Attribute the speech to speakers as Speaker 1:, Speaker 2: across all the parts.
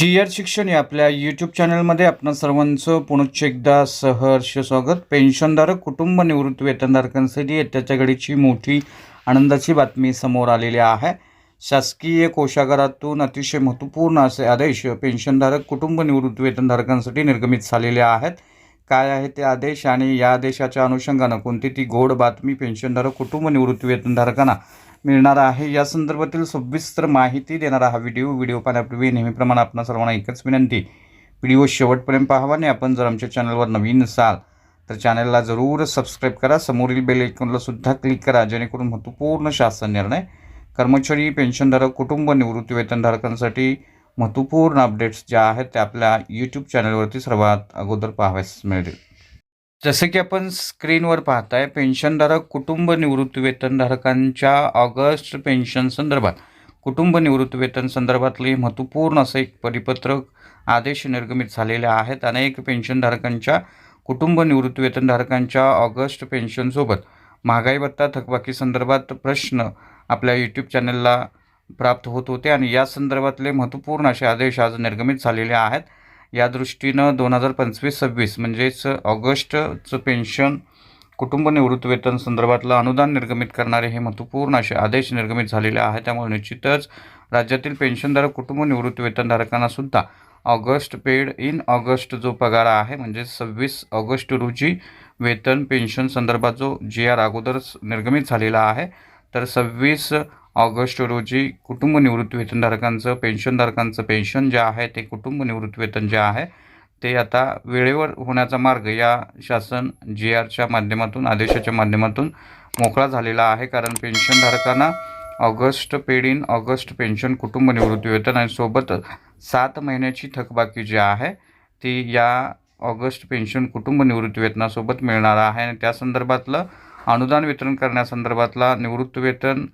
Speaker 1: जी R शिक्षण या आपल्या यूट्यूब चॅनलमध्ये आपण सर्वांचं पुनश्च एकदा सहर्ष स्वागत. पेन्शनधारक कुटुंब निवृत्ती वेतनधारकांसाठी येत्याच्या घडीची मोठी आनंदाची बातमी समोर आलेली आहे. शासकीय कोशागारातून अतिशय महत्त्वपूर्ण असे आदेश पेन्शनधारक कुटुंब निवृत्ती वेतनधारकांसाठी निर्गमित झालेले आहेत. काय आहे ते आदेश? आणि या आदेशाच्या अनुषंगानं कोणती ती गोड बातमी पेन्शनधारक कुटुंब निवृत्ती वेतनधारकांना मिळणार आहे. या संदर्भातील सविस्तर माहिती देणारा हा व्हिडिओ व्हिडिओ पाहण्यापूर्वी नेहमीप्रमाणे आपण सर्वांना एकच विनंती. व्हिडिओ शेवटपर्यंत पाहावा आणि आपण जर आमच्या चॅनलवर नवीन असाल तर चॅनलला जरूर सबस्क्राईब करा. समोरील बेल आयकॉनला सुद्धा क्लिक करा जेणेकरून महत्त्वपूर्ण शासन निर्णय कर्मचारी पेन्शनधारक कुटुंब निवृत्ती वेतनधारकांसाठी महत्त्वपूर्ण अपडेट्स ज्या आहेत त्या आपल्या यूट्यूब चॅनलवरती सर्वात अगोदर पाहाव्यास मिळतील. जसं की आपण स्क्रीनवर पाहताय पेन्शनधारक कुटुंब निवृत्तीवेतनधारकांच्या ऑगस्ट पेन्शन संदर्भात कुटुंब निवृत्तीवेतन संदर्भातले महत्त्वपूर्ण असं एक परिपत्रक आदेश निर्गमित झालेले आहेत. अनेक पेन्शनधारकांच्या कुटुंब निवृत्तीवेतनधारकांच्या ऑगस्ट पेन्शनसोबत महागाई भत्ता थकबाकी संदर्भात प्रश्न आपल्या यूट्यूब चॅनलला प्राप्त होत होते आणि या संदर्भातले महत्त्वपूर्ण असे आदेश आज निर्गमित झालेले आहेत. या दृष्टीनं दोन हजार पंचवीस सव्वीस म्हणजेच ऑगस्टचं पेन्शन कुटुंब निवृत्ती वेतन संदर्भातलं अनुदान निर्गमित करणारे हे महत्त्वपूर्ण असे आदेश निर्गमित झालेले आहेत. त्यामुळे निश्चितच राज्यातील पेन्शनधारक कुटुंब निवृत्तीवेतनधारकांना सुद्धा ऑगस्ट पेड इन ऑगस्ट जो पगार आहे म्हणजे सव्वीस ऑगस्ट रोजी वेतन पेन्शन संदर्भात जो जी आर अगोदरच निर्गमित झालेला आहे तर सव्वीस ऑगस्ट रोजी कुटुंब निवृत्तीवेतनधारकांचं पेन्शनधारकांचं पेन्शन जे आहे ते कुटुंब निवृत्तीवेतन जे आहे ते आता वेळेवर होण्याचा मार्ग या शासन जी आरच्या माध्यमातून आदेशाच्या माध्यमातून मोकळा झालेला आहे. कारण पेन्शनधारकांना August paid in August pension कुटुंब निवृत्ती वेतन आणि सोबत सात महिन्याची थकबाकी जी आहे ती या ऑगस्ट पेन्शन कुटुंब निवृत्ती वेतनासोबत मिळणार आहे. आणि त्या संदर्भातलं अनुदान वितरण करण्यासंदर्भातला निवृत्तीवेतन वेतन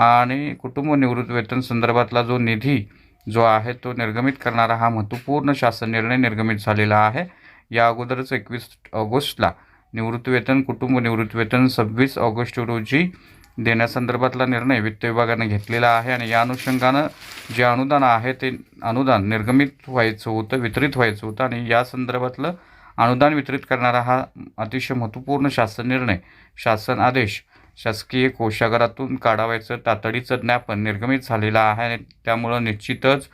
Speaker 1: आणि कुटुंब निवृत्ती वेतन संदर्भातला जो निधी जो आहे तो निर्गमित करणारा हा महत्त्वपूर्ण शासन निर्णय निर्गमित झालेला आहे. या अगोदरच एकवीस ऑगस्टला निवृत्तीवेतन कुटुंब निवृत्तीवेतन सव्वीस ऑगस्ट रोजी देण्यासंदर्भातला निर्णय वित्त विभागाने घेतलेला आहे आणि या अनुषंगानं जे अनुदान आहे ते अनुदान निर्गमित व्हायचं होतं वितरित व्हायचं होतं आणि या संदर्भातलं अनुदान वितरित करणारा हा अतिशय महत्त्वपूर्ण शासन निर्णय शासन आदेश शासकीय कोशागारातून काढावायचं तातडीचं ज्ञापन निर्गमित झालेलं आहे. आणि त्यामुळं निश्चितच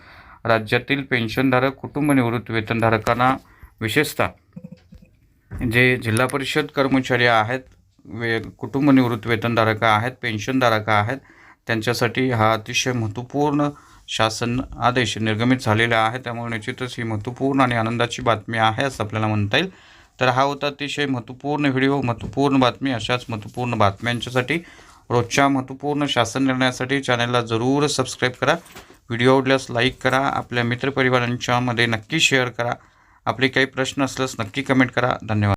Speaker 1: राज्यातील पेन्शनधारक कुटुंब निवृत्त वेतनधारकांना विशेषतः जे जिल्हा परिषद कर्मचारी आहेत वे कुटुंब निवृत्त वेतनधारक आहेत पेन्शनधारक आहेत त्यांच्यासाठी हा अतिशय महत्त्वपूर्ण शासन आदेश निर्गमित झालेला आहे. त्यामुळे निश्चितच ही महत्त्वपूर्ण आणि आनंदाची बातमी आहे असं आपल्याला म्हणता येईल. तर हा होता अतिशय महत्त्वपूर्ण व्हिडिओ महत्त्वपूर्ण बातमी. अशाच महत्त्वपूर्ण बातम्यांच्यासाठी रोजच्या महत्त्वपूर्ण शासन निर्णयासाठी चॅनलला जरूर सबस्क्राईब करा. व्हिडिओ आवडल्यास लाईक करा. आपल्या मित्रपरिवारांच्यामध्ये नक्की शेअर करा. आपले काही प्रश्न असल्यास नक्की कमेंट करा. धन्यवाद.